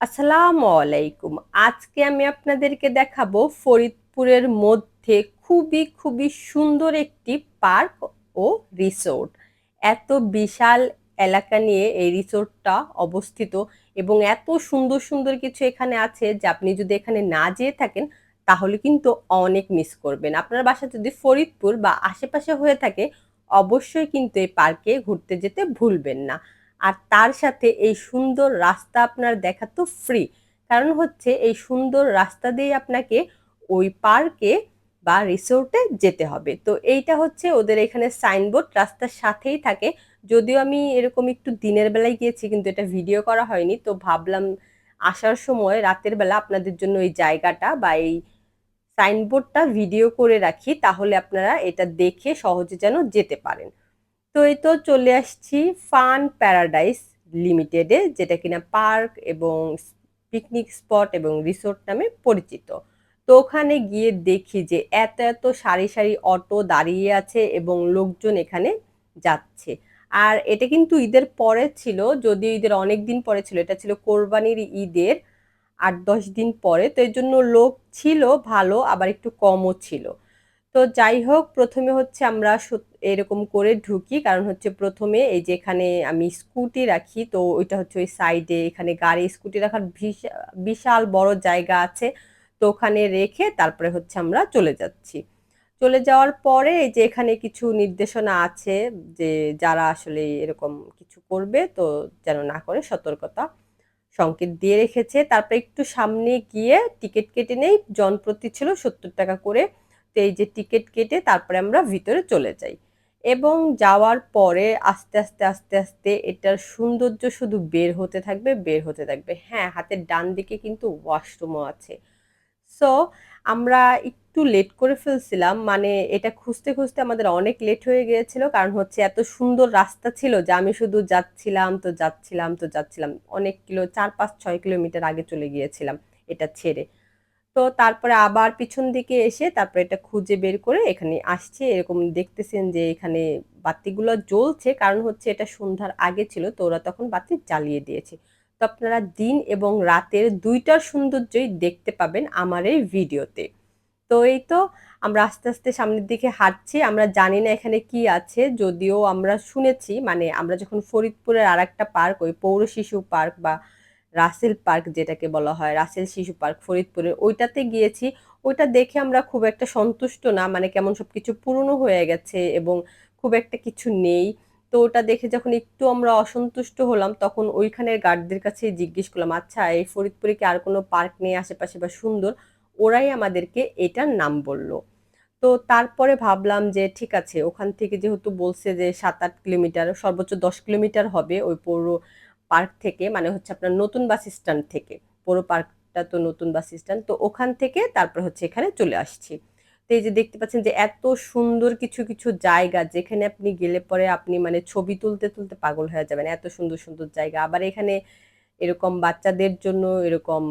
আসসালামু আলাইকুম। আজকে আমি আপনাদেরকে দেখাবো ফরিদপুরের মধ্যে খুবই খুবই সুন্দর একটি পার্ক ও রিসোর্ট। এত বিশাল এলাকা নিয়ে এই রিসোর্টটা অবস্থিত এবং এত সুন্দর সুন্দর কিছু এখানে আছে যে আপনি যদি এখানে না যেয়ে থাকেন, তাহলে কিন্তু অনেক মিস করবেন। আপনার বাসা যদি ফরিদপুর বা আশেপাশে হয়ে থাকে, অবশ্যই কিন্তু এই পার্কে ঘুরতে যেতে ভুলবেন না। আর তার সাথে এই সুন্দর রাস্তা আপনার দেখা তো ফ্রি কারণ হচ্ছে এই সুন্দর রাস্তা দিয়ে আপনাকে ওই পার্কে বা রিসোর্টে যেতে হবে। তো এইটা হচ্ছে ওদের এখানে সাইনবোর্ড রাস্তার সাথেই থাকে। যদিও আমি এরকম একটু দিনের বেলায় গিয়েছি, কিন্তু এটা ভিডিও করা হয়নি। তো ভাবলাম আসার সময় রাতের বেলা আপনাদের জন্য এই জায়গাটা বা এই সাইনবোর্ডটা ভিডিও করে রাখি, তাহলে আপনারা এটা দেখে সহজে যেন যেতে পারেন। তো এই তো চলে আসছি ফান প্যারাডাইস লিমিটেডে, যেটা কিনা পার্ক এবং পিকনিক স্পট এবং রিসোর্ট নামে পরিচিত। তো ওখানে গিয়ে দেখি যে এত এত সারি সারি অটো দাঁড়িয়ে আছে এবং লোকজন এখানে যাচ্ছে। আর এটা কিন্তু ঈদের পরে ছিল, যদিও ঈদের অনেক দিন পরে ছিল, এটা ছিল কোরবানির ঈদের আট দশ দিন পরে। তো এর জন্য লোক ছিল, ভালো, আবার একটু কমও ছিল। তো যাই হোক, প্রথমে হচ্ছে আমরা এরকম করে ঢুকি। কারণ হচ্ছে প্রথমে এই যে এখানে আমি স্কুটি রাখি, তো ওইটা হচ্ছে ওই সাইডে এখানে গাড়ি, স্কুটি রাখার বিশাল বড় জায়গা আছে। তো ওখানে রেখে তারপরে হচ্ছে আমরা চলে যাচ্ছি। চলে যাওয়ার পরে এই যে এখানে কিছু নির্দেশনা আছে যে যারা আসলে এরকম কিছু করবে, তো যেন না করে সতর্কতা সংকেত দিয়ে রেখেছে। তারপরে একটু সামনে গিয়ে টিকিট কেটে নেই জনপ্রতি ছিল সত্তর টাকা করে। তো এই যে টিকিট কেটে তারপরে আমরা ভিতরে চলে যাই। এবং যাওয়ার পরে আস্তে আস্তে আস্তে আস্তে এটার সৌন্দর্য শুধু বের হতে থাকবে, বের হতে থাকবে। হ্যাঁ হাতের ডান দিকে কিন্তু ওয়াশরুমও আছে। সো আমরা একটু লেট করে ফেলছিলাম মানে এটা খুঁজতে খুঁজতে আমাদের অনেক লেট হয়ে গিয়েছিল, কারণ হচ্ছে এত সুন্দর রাস্তা ছিল যে আমি শুধু যাচ্ছিলাম, তো যাচ্ছিলাম তো যাচ্ছিলাম। অনেক কিলো, চার, পাঁচ, ছয় কিলোমিটার আগে চলে গিয়েছিলাম এটা ছেড়ে। তো তারপরে আবার পিছন দিকে এসে তারপরে এটা খুঁজে বের করে এখানে আসছে। এরকম দেখতেছেন যে এখানে বাতিগুলো জ্বলছে। কারণ হচ্ছে এটা সন্ধ্যার আগে ছিল, তো ওরা তখন বাতি জ্বালিয়ে দিয়েছে। তো আপনারা দিন এবং রাতের দুইটার সৌন্দর্যই দেখতে পাবেন আমার এই ভিডিওতে। তো এই তো আমরা আস্তে আস্তে সামনের দিকে হাঁটছি। আমরা জানি না এখানে কি আছে, যদিও আমরা শুনেছি মানে আমরা যখন ফরিদপুরের আর একটা পার্ক, ওই পৌর শিশু পার্ক বা রাসেল পার্ক যেটাকে বলা হয়, রাসেল শিশু পার্ক ফরিদপুরের। ওইটাতে গিয়েছি। ওইটা দেখে আমরা খুব একটা সন্তুষ্ট না মানে কেমন সব কিছু পুরনো হয়ে গেছে এবং খুব একটা কিছু নেই। তো ওটা দেখে যখন একটু আমরা অসন্তুষ্ট হলাম, তখন ওইখানের গার্ডদের কাছে জিজ্ঞেস করলাম আচ্ছা এই ফরিদপুরে কি আর কোনো পার্ক নেই, আশেপাশে বা সুন্দর? ওরাই আমাদেরকে এটার নাম বলল। তো তারপরে ভাবলাম যে, ঠিক আছে, ওখান থেকে যেহেতু বলছে যে সাত আট কিলোমিটার, সর্বোচ্চ দশ কিলোমিটার হবে ওই পৌর পার্ক থেকে মানে হচ্ছে আপনার নতুন বাস স্ট্যান্ড থেকে, পুরো পার্কটা তো নতুন বাস স্ট্যান্ড, তো ওখান থেকে তারপর হচ্ছে এখানে চলে আসছি। তো এই যে দেখতে পাচ্ছেন যে এত সুন্দর কিছু কিছু জায়গা, যেখানে আপনি গেলে পরে আপনি মানে ছবি তুলতে তুলতে পাগল হয়ে যাবেন। এত সুন্দর সুন্দর জায়গা। আবার এখানে এরকম বাচ্চাদের জন্য এরকম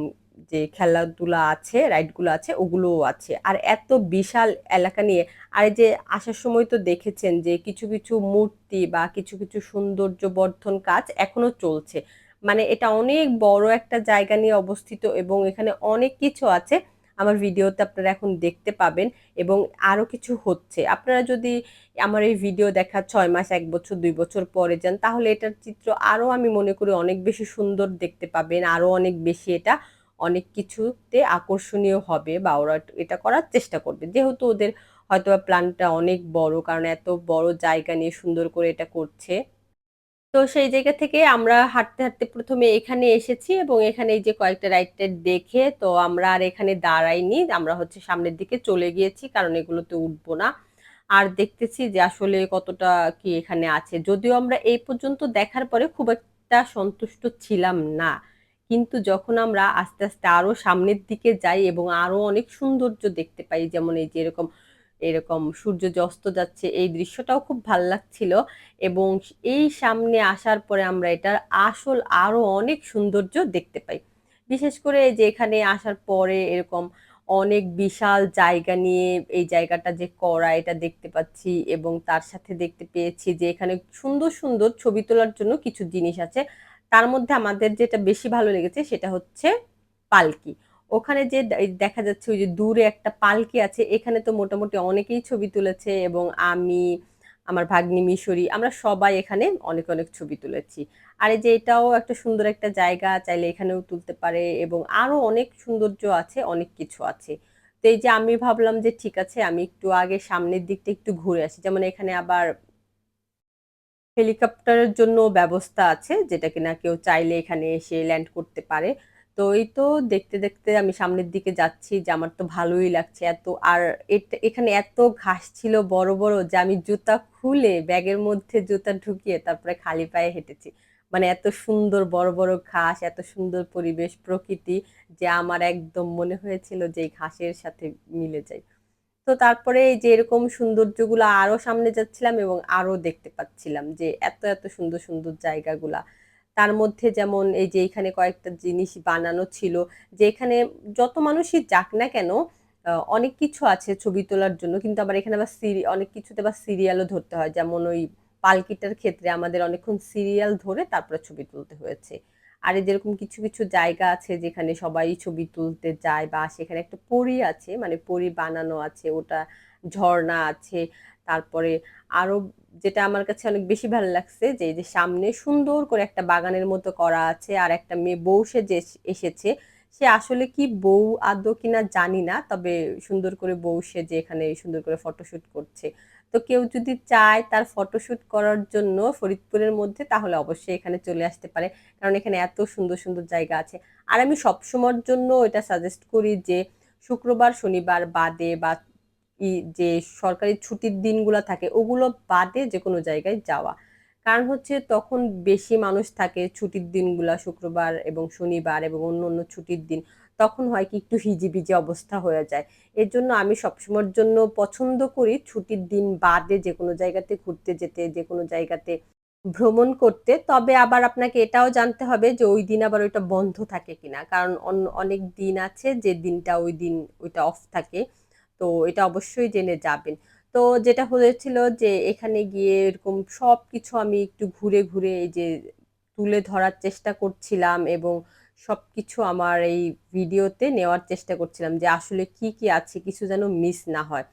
যে খেলাধুলা আছে রাইডগুলো আছে, ওগুলোও আছে। আর এত বিশাল এলাকা নিয়ে, আর যে আসার সময় তো দেখেছেন যে কিছু কিছু মূর্তি বা কিছু কিছু সৌন্দর্য বর্ধন কাজ এখনও চলছে। মানে এটা অনেক বড় একটা জায়গা নিয়ে অবস্থিত এবং এখানে অনেক কিছু আছে। আমার ভিডিওতে আপনারা এখন দেখতে পাবেন এবং আরও কিছু হচ্ছে। আপনারা যদি আমার এই ভিডিও দেখা ছয় মাস, এক বছর, দুই বছর পরে যান, তাহলে এটার চিত্র আরও আমি মনে করি অনেক বেশি সুন্দর দেখতে পাবেন আরও অনেক বেশি এটা অনেক কিছুতে আকর্ষণীয় হবে বা ওরা এটা করার চেষ্টা করবে। যেহেতু ওদের হয়তো প্ল্যানটা অনেক বড়, কারণ এত বড় জায়গা নিয়ে সুন্দর করে এটা করছে। তো সেই জায়গা থেকে আমরা হাঁটতে হাঁটতে প্রথমে এখানে এসেছি এবং এখানে এই যে কয়েকটা রাইড দেখে তো আমরা আর এখানে দাঁড়াইনি। আমরা হচ্ছে সামনের দিকে চলে গিয়েছি, কারণ এগুলোতে উঠবো না। আর দেখতেছি যে আসলে কতটা কি এখানে আছে। যদিও আমরা এই পর্যন্ত দেখার পরে খুব একটা সন্তুষ্ট ছিলাম না। কিন্তু যখন আমরা আস্তে আস্তে আরও সামনের দিকে যাই এবং আরও অনেক সৌন্দর্য দেখতে পাই, যেমন এই যে এরকম এরকম সূর্য অস্ত যাচ্ছে, এই দৃশ্যটাও খুব ভালো লাগছিল এবং এই সামনে আসার পরে আমরা এটার আসল আরও অনেক সৌন্দর্য দেখতে পাই। বিশেষ করে যে এখানে আসার পরে এরকম অনেক বিশাল জায়গা নিয়ে এই জায়গাটা যে করা, এটা দেখতে পাচ্ছি এবং তার সাথে দেখতে পেয়েছি যে এখানে সুন্দর সুন্দর ছবি তোলার জন্য কিছু জিনিস আছে। তার মধ্যে আমাদের যেটা বেশি ভালো লেগেছে সেটা হচ্ছে পালকি। ওখানে যে দেখা যাচ্ছে ওই যে দূরে একটা পালকি আছে, এখানে তো মোটামুটি অনেকেই ছবি তুলেছে এবং আমি, আমার ভাগ্নি, মিশরি, আমরা সবাই এখানে অনেক অনেক ছবি তুলেছি। আর এই যে এটাও একটা সুন্দর একটা জায়গা, চাইলে এখানেও তুলতে পারে এবং আরও অনেক সৌন্দর্য আছে, অনেক কিছু আছে। তো এই যে আমি ভাবলাম যে ঠিক আছে, আমি একটু আগে সামনের দিকটা একটু ঘুরে আসি। যেমন এখানে আবার হেলিকপ্টারের জন্য ব্যবস্থা আছে, যেটা কিনা কেউ চাইলে এখানে এসে ল্যান্ড করতে পারে। তো এই তো দেখতে দেখতে আমি সামনের দিকে যাচ্ছি যে আমার তো ভালোই লাগছে এত, আর এখানে এত ঘাস ছিল বড় বড় যে আমি জুতা খুলে ব্যাগের মধ্যে জুতা ঢুকিয়ে তারপরে খালি পায়ে হেঁটেছি। মানে এত সুন্দর বড় বড় ঘাস, এত সুন্দর পরিবেশ, প্রকৃতি, যে আমার একদম মনে হয়েছিল যে এই ঘাসের সাথে মিলে যায় তো তারপরে এই যে এরকম সৌন্দর্যগুলো আরও সামনে যাচ্ছিলাম এবং আরও দেখতে পাচ্ছিলাম যে এত এত সুন্দর সুন্দর জায়গাগুলা। তার মধ্যে যেমন এই যে এখানে কয়েকটা জিনিস বানানো ছিল, যে এখানে যত মানুষই যাক না কেন অনেক কিছু আছে ছবি তোলার জন্য, কিন্তু আবার এখানে আবার সিরি, অনেক কিছুতে আবার সিরিয়ালও ধরতে হয়। যেমন ওই পালকিটার ক্ষেত্রে আমাদের অনেকক্ষণ সিরিয়াল ধরে তারপরে ছবি তুলতে হয়েছে। আর যেরকম কিছু কিছু জায়গা আছে যেখানে সবাই ছবি তুলতে যায় বা সেখানে একটা পরি আছে মানে পরি বানানো আছে, ওটা ঝর্ণা আছে, তারপরে আরও যেটা আমার কাছে অনেক বেশি ভালো লাগছে যে যে সামনে সুন্দর করে একটা বাগানের মতো করা আছে আর একটা মেয়ে বউ সে যে এসেছে। সে আসলে কি বউ আদৌ কিনা জানি না, তবে সুন্দর করে বউ সে যে এখানে সুন্দর করে ফটোশুট করছে। তো কেউ যদি চায় তার ফটোশ্যুট করার জন্য ফরিদপুরের মধ্যে, তাহলে অবশ্যই এখানে চলে আসতে পারে। কারণ এখানে এত সুন্দর সুন্দর জায়গা আছে। আর আমি সবসময়ের জন্য এটা সাজেস্ট করি যে, শুক্রবার, শনিবার বাদে বা যে সরকারি ছুটির দিনগুলো থাকে, ওগুলো বাদে যে কোনো জায়গায় যাওয়া। কারণ হচ্ছে তখন বেশি মানুষ থাকে ছুটির দিনগুলো, শুক্রবার এবং শনিবার এবং অন্য অন্য ছুটির দিন। তখন হয় কি একটু হিজিবিজি অবস্থা হয়ে যায়। এর জন্য আমি সবসময়ের জন্য পছন্দ করি ছুটির দিন বাদে যে কোনো জায়গাতে ঘুরতে যেতে, যে কোনো জায়গাতে ভ্রমণ করতে। তবে আবার আপনাকে এটাও জানতে হবে যে ওই দিন আবার ওইটা বন্ধ থাকে কিনা। কারণ অনেক দিন আছে যে দিনটা ওই দিন ওইটা অফ থাকে। তো এটা অবশ্যই জেনে যাবেন। তো যেটা হয়েছিল যে এখানে গিয়ে এরকম সব কিছু আমি একটু ঘুরে ঘুরে এই যে তুলে ধরার চেষ্টা করছিলাম এবং সব কিছু আমার এই ভিডিওতে নেওয়ার চেষ্টা করছিলাম যে আসলে কি কি আছে, কিছু যেন মিস না হয়।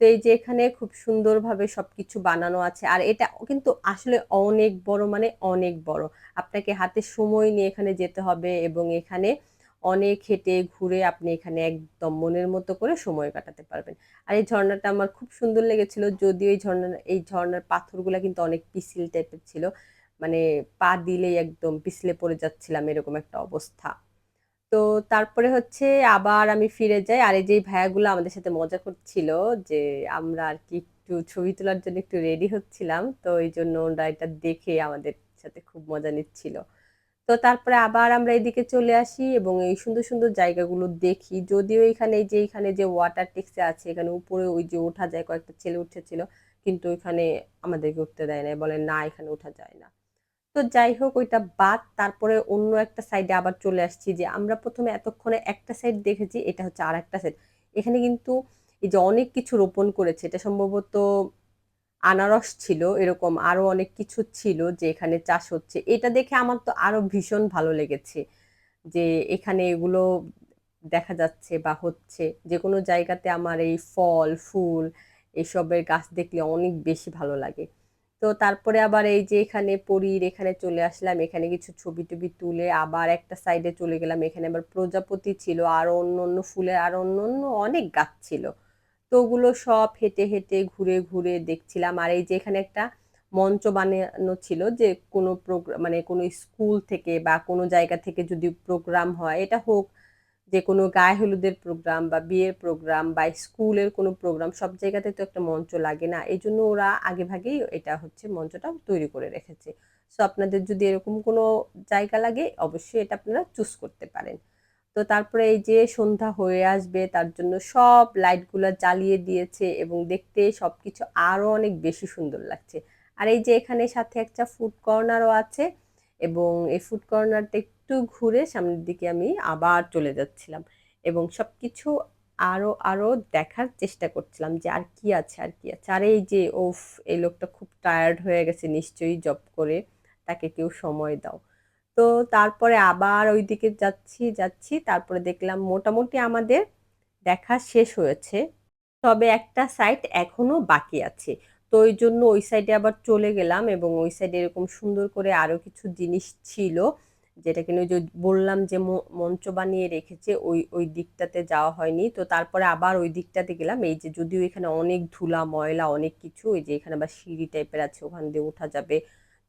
তো এই যে এখানে খুব সুন্দরভাবে সব কিছু বানানো আছে, আর এটা কিন্তু আসলে অনেক বড় মানে অনেক বড়। আপনাকে হাতে সময় নিয়ে এখানে যেতে হবে এবং এখানে অনেক হেঁটে ঘুরে আপনি এখানে একদম মনের মতো করে সময় কাটাতে পারবেন। আর এই ঝর্ণাটা আমার খুব সুন্দর লেগেছিল, যদিও এই ঝর্ণা, এই ঝর্ণার পাথরগুলো কিন্তু অনেক পিসিল টাইপের ছিল। মানে পা দিলেই একদম পিছলে পড়ে যাচ্ছিলাম, এরকম একটা অবস্থা। তো তারপরে হচ্ছে আবার আমি ফিরে যাই, আর এই যে ভাইয়াগুলো আমাদের সাথে মজা করছিল যে আমরা আর কি একটু ছবি তোলার জন্য একটু রেডি হচ্ছিলাম, তো এই জন্য ওরা এটা দেখে আমাদের সাথে খুব মজা নিচ্ছিল। তো তারপরে আবার আমরা এদিকে চলে আসি এবং এই সুন্দর সুন্দর জায়গাগুলো দেখি। যদিও এখানে যে এখানে যে ওয়াটার টেক্সে আছে, এখানে উপরে ওই যে ওঠা যায়, কয়েকটা ছেলে উঠেছিল, কিন্তু ওইখানে আমাদেরকে উঠতে দেয় না বলে না এখানে ওঠা যায় না। তো যাই হোক, ওইটা বাদ। তারপরে অন্য একটা সাইডে আবার চলে আসছি যে, আমরা প্রথমে এতক্ষণে একটা সাইড দেখেছি, এটা হচ্ছে আর একটা সাইড এখানে কিন্তু এই যে অনেক কিছু রোপণ করেছে, এটা সম্ভবত আনারস ছিল, এরকম আরও অনেক কিছু ছিল যে এখানে চাষ হচ্ছে। এটা দেখে আমার তো আরও ভীষণ ভালো লেগেছে যে এখানে এগুলো দেখা যাচ্ছে বা হচ্ছে। যে কোনো জায়গাতে আমার এই ফল, ফুল, এসবের গাছ দেখলে অনেক বেশি ভালো লাগে। তো তারপরে আবার এই যে এখানে পরীর এখানে চলে আসলাম, এখানে কিছু ছবি টবি তুলে আবার একটা সাইডে চলে গেলাম। এখানে আবার প্রজাপতি ছিল, আর অন্য অন্য ফুলের আর অন্য অন্য অনেক গাছ ছিল। তো ওগুলো সব হেঁটে হেঁটে ঘুরে ঘুরে দেখছিলাম। আর এই যে এখানে একটা মঞ্চ বানানো ছিল যে কোনো প্রোগ্রাম মানে কোনো স্কুল থেকে বা কোনো জায়গা থেকে যদি প্রোগ্রাম হয়, এটা হোক যে কোনো গায়ে হলুদের প্রোগ্রাম বা বিয়ের প্রোগ্রাম বা স্কুলের কোনো প্রোগ্রাম সব জায়গাতে তো একটা মঞ্চ লাগে না। এই জন্য ওরা আগে ভাগেই এটা হচ্ছে মঞ্চটা তৈরি করে রেখেছে। সো আপনাদের যদি এরকম কোনো জায়গা লাগে, অবশ্যই এটা আপনারা চুজ করতে পারেন। তো তারপরে এই যে সন্ধ্যা হয়ে আসবে, তার জন্য সব লাইটগুলো জ্বালিয়ে দিয়েছে এবং দেখতে সব কিছু আরও অনেক বেশি সুন্দর লাগছে। আর এই যে এখানে সাথে একটা ফুড কর্নারও আছে এবং এই ফুড কর্নারটা একটু ঘুরে সামনের দিকে আমি আবার চলে যাচ্ছিলাম এবং সব কিছু আরও আরও দেখার চেষ্টা করছিলাম যে আর কি আছে, আর কি আছে। আর এই যে ওফ এই লোকটা খুব টায়ার্ড হয়ে গেছে, নিশ্চয়ই জব করে, তাকে কেউ সময় দাও। তো তারপরে আবার ওই দিকে যাচ্ছি যাচ্ছি, তারপরে দেখলাম মোটামুটি আমাদের দেখা শেষ হয়েছে। তবে একটা সাইট এখনও বাকি আছে। তো ওই জন্য ওই সাইডে আবার চলে গেলাম এবং ওই সাইডে এরকম সুন্দর করে আরও কিছু জিনিস ছিল। যেটা কিনা ওই যে বললাম যে মঞ্চ বানিয়ে রেখেছে, ওই ওই দিকটাতে যাওয়া হয়নি। তো তারপরে আবার ওই দিকটাতে গেলাম। এই যে যদিও এখানে অনেক ধুলা, ময়লা, অনেক কিছু, ওই যে এখানে আবার সিঁড়ি টাইপের আছে, ওখান দিয়ে ওঠা যাবে।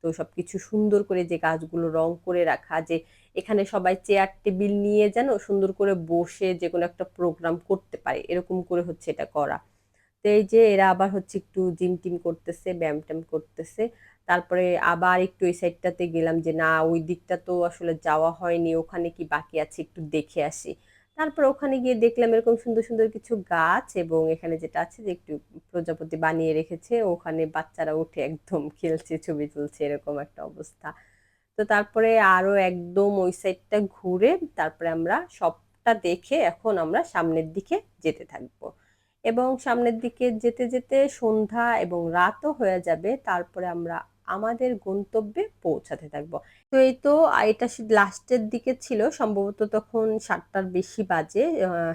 তো সবকিছু সুন্দর করে যে গাছগুলো রং করে রাখা, যে এখানে সবাই চেয়ার, টেবিল নিয়ে যেন সুন্দর করে বসে যে কোনো একটা প্রোগ্রাম করতে পারে। এরকম করে হচ্ছে এটা করা। তো এই যে এরা আবার হচ্ছে একটু জিম টিম করতেছে ব্যায়াম ট্যাম করতেছে। তারপরে আবার একটু ওই সাইডটাতে গেলাম যে, না, ওই দিকটা তো আসলে যাওয়া হয়নি, ওখানে কি বাকি আছে? একটু দেখে আসি। তারপর ওখানে গিয়ে দেখলাম এরকম সুন্দর সুন্দর কিছু গাছ এবং এখানে যেটা আছে যে, একটু প্রজাপতি বানিয়ে রেখেছে। ওখানে বাচ্চারা উঠে একদম খেলছে, ছবি তুলছে, এরকম একটা অবস্থা। তো তারপরে আরও একদম ওই সাইডটা ঘুরে তারপরে আমরা সবটা দেখে এখন আমরা সামনের দিকে যেতে থাকব। এবং সামনের দিকে যেতে যেতে সন্ধ্যা এবং রাতও হয়ে যাবে। তারপরে আমরা আমাদের গন্তব্যে পৌঁছাতে থাকব। তো এই তো এটা লাস্টের দিকে ছিল, সম্ভবত তখন সাতটার বেশি বাজে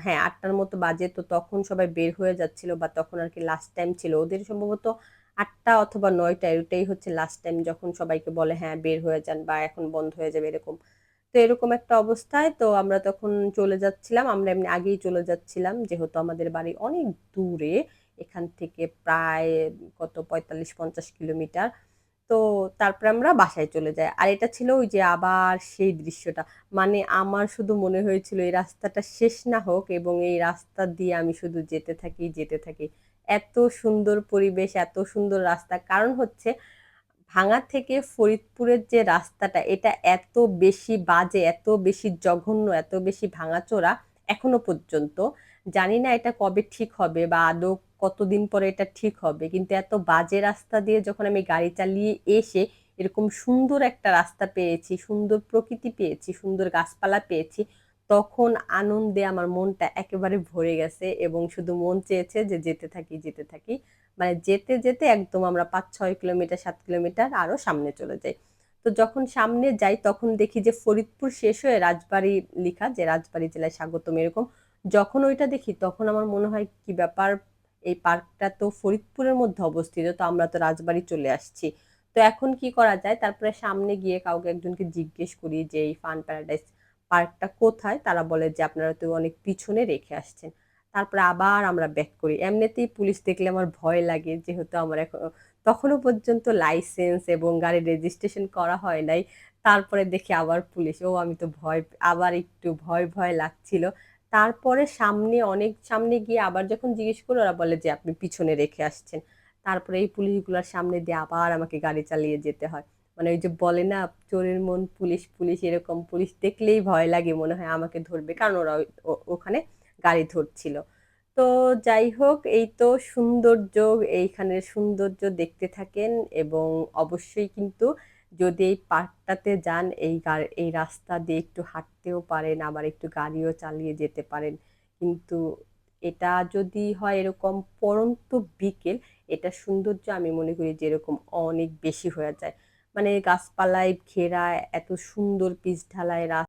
হ্যাঁ আটটার মতো বাজে, তো তখন সবাই বের হয়ে যাচ্ছিল বা তখন আর কি লাস্ট টাইম ছিল। ওদের সম্ভবত আটটা অথবা নয়টা, এটাই হচ্ছে লাস্ট টাইম যখন সবাইকে বলে হ্যাঁ বের হয়ে যান বা এখন বন্ধ হয়ে যাবে, এরকম। তো এরকম একটা অবস্থায়, তো আমরা তখন চলে যাচ্ছিলাম। আমরা এমনি আগেই চলে যাচ্ছিলাম, যেহেতু আমাদের বাড়ি অনেক দূরে, এখান থেকে প্রায় কত, পঁয়তাল্লিশ, পঞ্চাশ কিলোমিটার। তো তারপরে আমরা বাসায় চলে যাই। আর এটা ছিল ওই যে আবার সেই দৃশ্যটা। মানে আমার শুধু মনে হয়েছিল এই রাস্তাটা শেষ না হোক এবং এই রাস্তা দিয়ে আমি শুধু যেতে থাকি যেতে থাকি। এত সুন্দর পরিবেশ, এত সুন্দর রাস্তা। কারণ হচ্ছে ভাঙা থেকে ফরিদপুরের যে রাস্তাটা, এটা এত বেশি বাজে, এত বেশি জঘন্য, এত বেশি ভাঙাচোরা এখনও পর্যন্ত। জানি না এটা কবে ঠিক হবে বা আদৌ কতদিন পরে এটা ঠিক হবে। কিন্তু এত বাজে রাস্তা দিয়ে যখন আমি গাড়ি চালিয়ে এসে এরকম সুন্দর একটা রাস্তা পেয়েছি, সুন্দর প্রকৃতি পেয়েছি, সুন্দর গাছপালা পেয়েছি, তখন আনন্দে আমার মনটা একেবারে ভরে গেছে এবং শুধু মন চেয়েছে যে যেতে থাকি যেতে থাকি। মানে যেতে যেতে একদম আমরা পাঁচ ছয় কিলোমিটার, সাত কিলোমিটার আরও সামনে চলে যাই। তো যখন সামনে যাই তখন দেখি যে ফরিদপুর শেষ হয়ে রাজবাড়ি লেখা, যে রাজবাড়ি জেলায় স্বাগতম এরকম, যখন ওইটা দেখি তখন আমার মনে হয় কি ব্যাপার এই পার্কটা তো ফরিদপুরের মধ্যে অবস্থিত, তো আমরা তো রাজবাড়ি চলে আসছি। তো এখন কি করা যায়? তারপরে সামনে গিয়ে কাউকে একজনকে জিজ্ঞেস করি যে, এই ফান প্যারাডাইস পার্কটা কোথায়? তারা বলে যে, আপনারা তো অনেক পিছনে রেখে আসছেন। তারপরে আবার আমরা ব্যাক করি। এমনিতেই পুলিশ দেখলে আমার ভয় লাগে, যেহেতু আমার এখন তখনও পর্যন্ত লাইসেন্স এবং গাড়ির রেজিস্ট্রেশন করা হয় নাই। তারপরে দেখি আবার পুলিশ, ও, আমি তো ভয়, আবার একটু ভয় ভয় লাগছিল। তারপরে সামনে অনেক সামনে গিয়ে আবার যখন জিজ্ঞেস করল, ওরা বলে যে, আপনি পিছনে রেখে আসছেন। তারপরে এই পুলিশগুলোর সামনে দিয়ে আবার আমাকে গাড়ি চালিয়ে যেতে হয়। মানে ওই যে বলে না, চোরের মন পুলিশ পুলিশ এরকম পুলিশ দেখলেই ভয় লাগে, মনে হয় আমাকে ধরবে। কারণ ওরা ওখানে গাড়ি ধরছিল। তো যাই হোক, এই তো সৌন্দর্য এইখানের সৌন্দর্য দেখতে থাকেন এবং অবশ্যই কিন্তু যদি এই পার্কটাতে যান, এই এই রাস্তা দিয়ে একটু হাঁটতেও পারেন, আবার একটু গাড়িও চালিয়ে যেতে পারেন। কিন্তু এটা যদি হয় এরকম পরন্ত বিকেল, এটা সৌন্দর্য আমি মনে করি যে এরকম অনেক বেশি হয়ে যায়। মানে গাছপালায় ঘেরা, এত সুন্দর পিচ ঢালায়